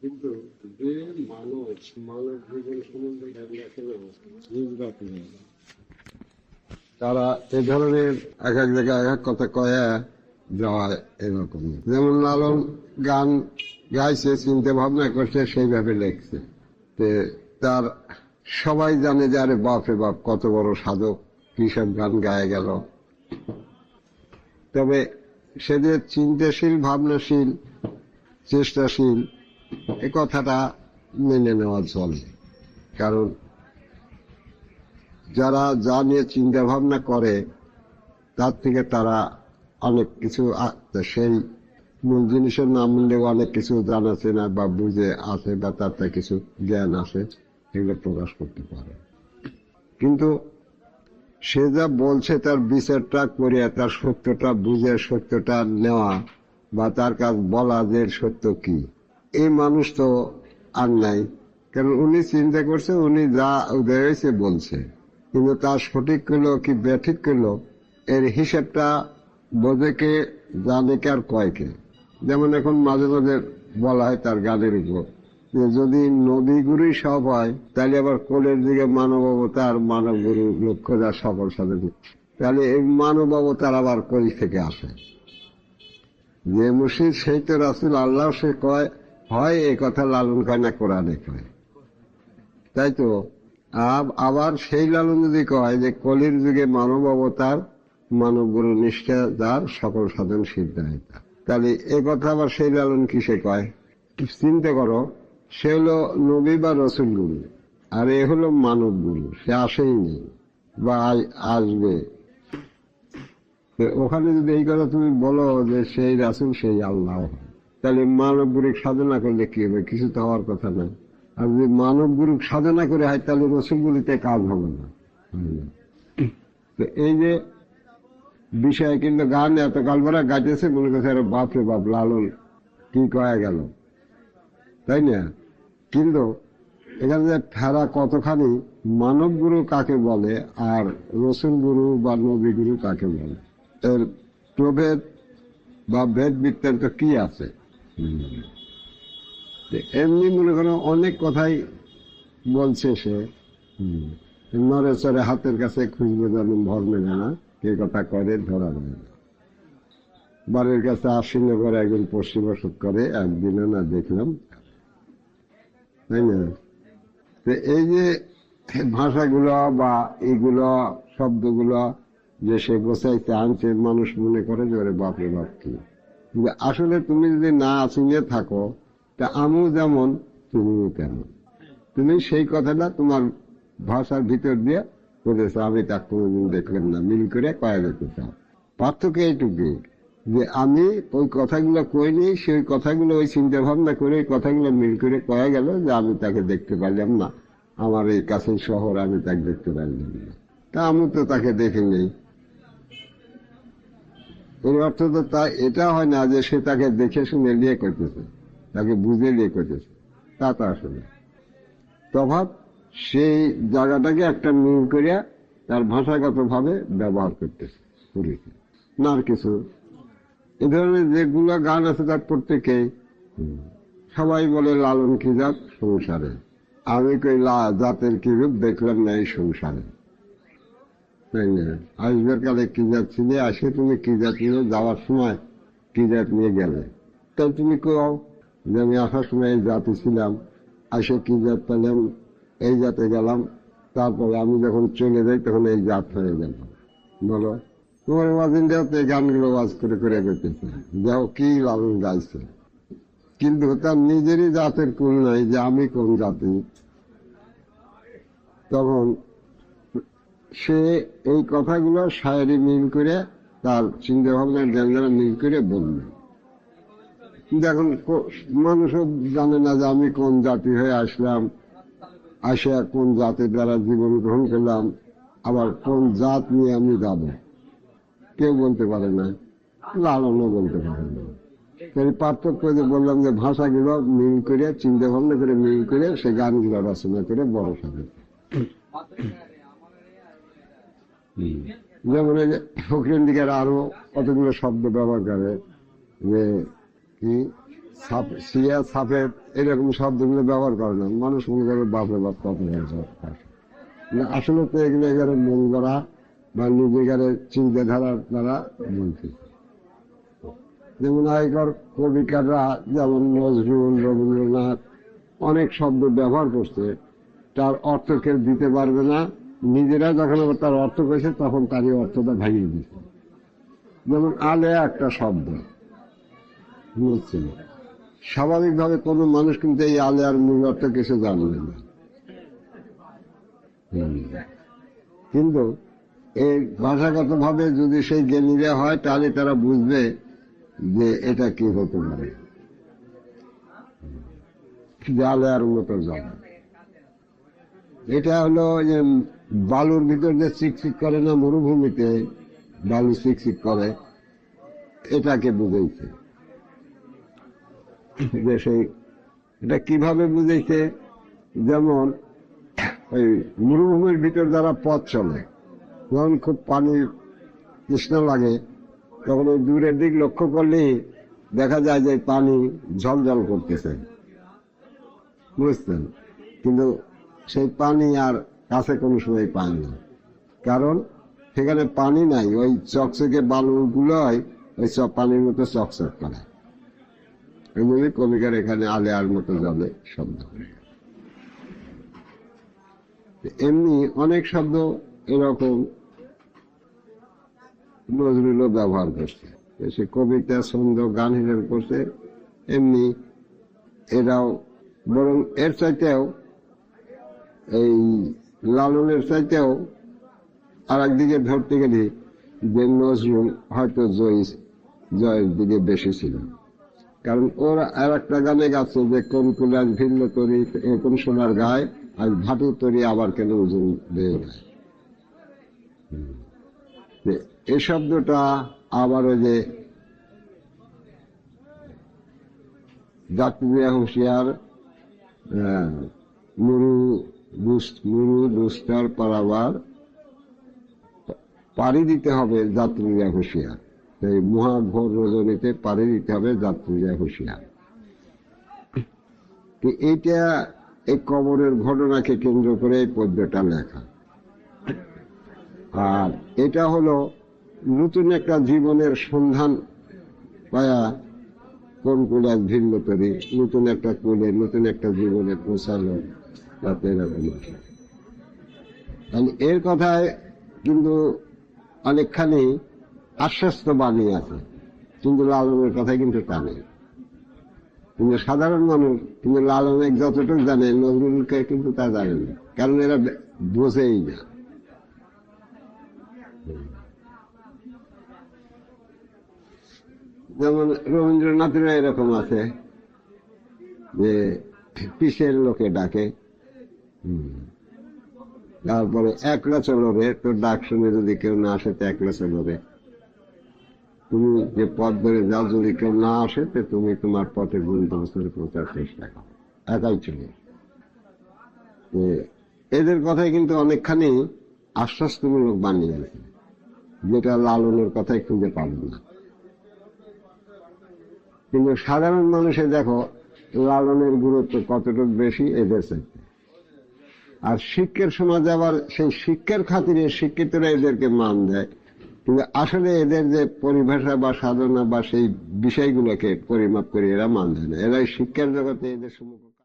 কিন্তু যে মানুষ মানব জীবন সম্বন্ধে জ্ঞান রাখে না? তারা এ ধরনের এক এক জায়গায় এক এক কথা কয়ে যাওয়া এরকম যেমন লালন গান গাইছে, চিন্তা ভাবনা করছে, সেইভাবে লিখছে। তার সবাই জানে যে, আরে বাপরে বাপ, কত বড় সাধক কৃষক গান গায়ে গেল। তবে সে যে চিন্তাশীল, ভাবনাশীল, চেষ্টাশীল এ কথাটা মেনে নেওয়া চলে। কারণ যারা যা নিয়ে চিন্তা ভাবনা করে, তার থেকে তারা অনেক কিছু সেই মূল জিনিসের নাম মিললেও অনেক কিছু জানাছে না বা বুঝে আছে বা তার কিছু জ্ঞান আছে, এগুলো প্রকাশ করতে পারে। কিন্তু সে যা বলছে, তার বিচারটা করে তার সত্যটা বুঝে, সত্যটা নেওয়া বা তার কাজ বলা যে সত্য কি? এই মানুষ তো আর নাই। কারণ উনি চিন্তা করছে, উনি যা উদয় বলছে। কিন্তু তার সঠিক করল কি ব্যাঠিক করল, এর হিসাবটা বোঝে কে, জানে কে আর কয় কে। যেমন এখন মাঝে মাঝে বলা হয় তার গানের উপর, যে যদি নদী গুরুই সব হয়, তাহলে আবার কোলের দিকে মানব অবতার মানব গুরু লক্ষ্য যা সকল সাধন তাহলে এই মানব অবতার আবার কই থেকে আসে? যে মুর্শিদ সেই তো রাসুল, আল্লাহ সে কয় হয় এ কথা লালন কয় না কোরআনে কয়। তাই তো? আব- আবার সেই লালন যদি কয় যে কলির যুগে মানব অবতার মানব গুরু নিষ্ঠা যার, সকল সাধন সিদ্ধায়িতা তাহলে এ কথা আবার সেই লালন কিসে কয়? চিন্তা করো, সে হলো নবী বা রসুল গুরু আর এ হলো মানব গুরু সে আসেই নেই বা আসবে। ওখানে যদি এই কথা তুমি বলো যে সেই রাসুল, সেই আল্লাহ তাহলে মানব গুরু সাধনা করলে কি হবে? কিছু তো হওয়ার কথা না আর যদি মানব গুরু সাধনা করে হয়, তাহলে রসুলগুলিতে কাজ হবে না। তো এই যে বিষয় কিন্তু গান এত কাল ভরা গাইতেছে, মনে করছে আরে বাপরে বাপ, লালন কি কয়া গেল? তাই না? কিন্তু এখানে যে ফেরা কতখানি মানব গুরু কাকে বলে আর রসুল গুরু বা নবী গুরু কাকে বলে? এর প্রভেদ বা ভেদ বৃত্তান্ত কি আছে? এমনি মনে করো অনেক কথাই বলছে সে। হুম। নরে চরে হাতের কাছে খুঁজবে যেন ভর মেলে না। কে কথা করে ধরা যায় না। বাড়ির কাছে আশ্বিন করে একজন পশ্চিম ওষুধ করে একদিনও না দেখলাম। তাই না? তো এই যে ভাষাগুলো বা এইগুলো শব্দগুলো যে সে গোছাইতে আনছে মানুষ মনে করে যে ওরে বাপরে বাপ কি? কিন্তু আসলে তুমি যদি না চিনে থাকো, তা আমিও যেমন, তুমিও তেমন। তুমি সেই কথাটা তোমার ভাষার ভিতর দিয়ে বলেছ আমি তা কোনোদিন দেখলাম না। মিল করে কয়া যেতে চাও পার্থক্য এইটুকুই, যে আমি ওই কথাগুলো কইনি, সেই কথাগুলো ওই চিন্তা ভাবনা করে কথাগুলো মিল করে কয়া গেল যে আমি তাকে দেখতে পারলাম না। আমার এই কাছের শহর আমি তাকে দেখতে পারলাম না। তা আমি তো তাকে দেখে নেই। এর তো তা এটা হয় না যে সে তাকে দেখে শুনে নিয়ে করতেছে, তাকে বুঝে নিয়ে করতেছে। তা তো আসলে। তফাৎ, সেই জায়গাটাকে একটা মিল করিয়া তার ভাষাগত ভাবে ব্যবহার করতেছে পুরীকে না আর কিছু। এ ধরনের যেগুলো গান আছে তার প্রত্যেকেই সবাই বলে লালন কি জাত? সংসারে। আমি কই লা, জাতের কি রূপ দেখলাম না এই সংসারে? তাই না আসবার কালে কি জাত ছিলে আসে তুমি কি নিয়ে যাওয়ার সময় কি জাত নিয়ে গেলে। তাই তুমি কও যে আমি আসার সময় এই জাতি ছিলাম, আসে কি জাত পেলাম, এই জাতে গেলাম, তারপরে আমি যখন চলে যাই তখন এই জাত হয়ে গেল। বলো? তোমার ওয়াজিনটাও তো এই গানগুলো ওয়াজ করে করে করতেছে যাও কি লালন গাইছে। কিন্তু তার নিজেরই জাতের কুল নাই যে আমি কোন জাতি। তখন সে এই কথাগুলো শায়েরি মিল করে তার চিন্তা ভাবনা জ্ঞান মিল করে বলবে এখন মানুষও জানে না যে আমি কোন জাতি হয়ে আসলাম আসিয়া কোন জাতির দ্বারা জীবন গ্রহণ করলাম, আবার কোন জাত নিয়ে আমি যাব। কেউ বলতে পারে না, লালনও বলতে পারে না। এই পার্থক্য যে বললাম যে ভাষাগুলো মিল করে চিন্তা ভাবনা করে মিল করে, সে গানগুলো রচনা করে বড় সাথে যেমন ফকরিন দিকের আরও কতগুলো শব্দ ব্যবহার করে, যে কি সিয়া সাপের এরকম শব্দগুলো ব্যবহার করে না। মানুষ মনে করে বাপরে বাপ কত আসলে তো এগুলো এখানে মন করা বা নিজেকার চিন্তাধারার দ্বারা বলছে যেমন আগেকার কবিকাররা, যেমন নজরুল, রবীন্দ্রনাথ, অনেক শব্দ ব্যবহার করছে, তার অর্থ কেউ দিতে পারবে না। নিজেরা যখন আবার তার অর্থ করেছে তখন তারই অর্থটা ভাঙিয়ে দিচ্ছে যেমন আলে একটা শব্দ। বুঝছেন? স্বাভাবিকভাবে কোনো মানুষ কিন্তু এই আলে আর মূল অর্থ কিছু জানবে না। কিন্তু এই ভাষাগত ভাবে যদি সেই জ্ঞানীরা হয়, তাহলে তারা বুঝবে যে এটা কি হতে পারে। জালে আর মতো যাবে এটা হলো যে বালুর ভিতর যে চিকচিক করে না, মরুভূমিতে বালু চিকচিক করে, এটাকে বুঝেছে যে সেই, এটা কীভাবে বুঝেছে যেমন, ওই মরুভূমির ভিতর যারা পথ চলে, যখন খুব পানি তৃষ্ণা লাগে, তখন ওই দূরের দিক লক্ষ্য করলেই দেখা যায় যে পানি ঝলঝল করতেছে। বুঝতেন কিন্তু সেই পানি আর কাছে কোনো সময় পায় না। কারণ সেখানে পানি নাই, ওই চকচকে বালুগুলোই ওই সব পানির মতো চকচক করে। জন্য কবিকার এখানে আলে আর মতো জলে শব্দ এমনি অনেক শব্দ এরকম নজরুলও ব্যবহার করছে। সে কবিতা, ছন্দ, গান হিসেবে করছে। এমনি এরাও, বরং এর চাইতেও এই লালনের চাইতেও আর একদিকে ধরতে গেলে যে নজরুল হয়তো জয় জয়ের দিকে বেশি ছিল কারণ ওর আর একটা গানে গাচ্ছে যে কোন কুলার ভিন্ন তরি কোন সোনার গায়ে আর ভাটু তরি আবার কেন ওজন বেয়ে গায় হুম। যে এই শব্দটা আবার ওই যে যাত্রীরা হুঁশিয়ার আহ, মুরু দুস- দুস্তার পারাবার পাড়ি দিতে হবে যাত্রীরা হুঁশিয়ার। সেই মহাঘোর রজনীতে পাড়ি দিতে হবে যাত্রীরা হুঁশিয়ার। তো এইটা এই কবরের ঘটনাকে কেন্দ্র করে এই পদ্যটা লেখা। আর এটা হলো নতুন একটা জীবনের সন্ধান পায়া কোন কুলে ভিন্ন করে নতুন একটা কুলে, নতুন একটা জীবনে পৌঁছালো। এর কথায় কিন্তু অনেকখানি আশ্বস্ত বাণী আছে কিন্তু লালনের কথায় কিন্তু তা নেই কিন্তু সাধারণ মানুষ, কিন্তু লালনের যতটুকু জানে, নজরুলকে কিন্তু তা জানে না, কারণ এরা বোঝেই না যেমন রবীন্দ্রনাথের এরকম আছে যে পিসের লোকে ডাকে। তারপরে একলা চলো রে তোর ডাক শুনে যদি কেউ না আসে, তো একলা চলো রে তুমি যে পথ ধরে যাও, যদি কেউ না আসে, তো তুমি তোমার পথে গন্তব্যস্থলে পৌঁছার চেষ্টা করো। একাই চলে। এদের কথাই কিন্তু অনেকখানি আশ্বস্তমূলক বানিয়েছে যেটা লালনের কথাই খুঁজে পাবো না। কিন্তু সাধারণ মানুষে দেখো, লালনের গুরুত্ব কতটুকু বেশি, এদের চাইতে। আর শিক্ষের সমাজ আবার সেই শিক্ষের খাতিরে শিক্ষিতরা এদেরকে মান দেয়। কিন্তু আসলে এদের যে পরিভাষা বা সাধনা বা সেই বিষয়গুলোকে পরিমাপ করে এরা মান দেয় না। এরা শিক্ষার জগতে এদের সম্মুখ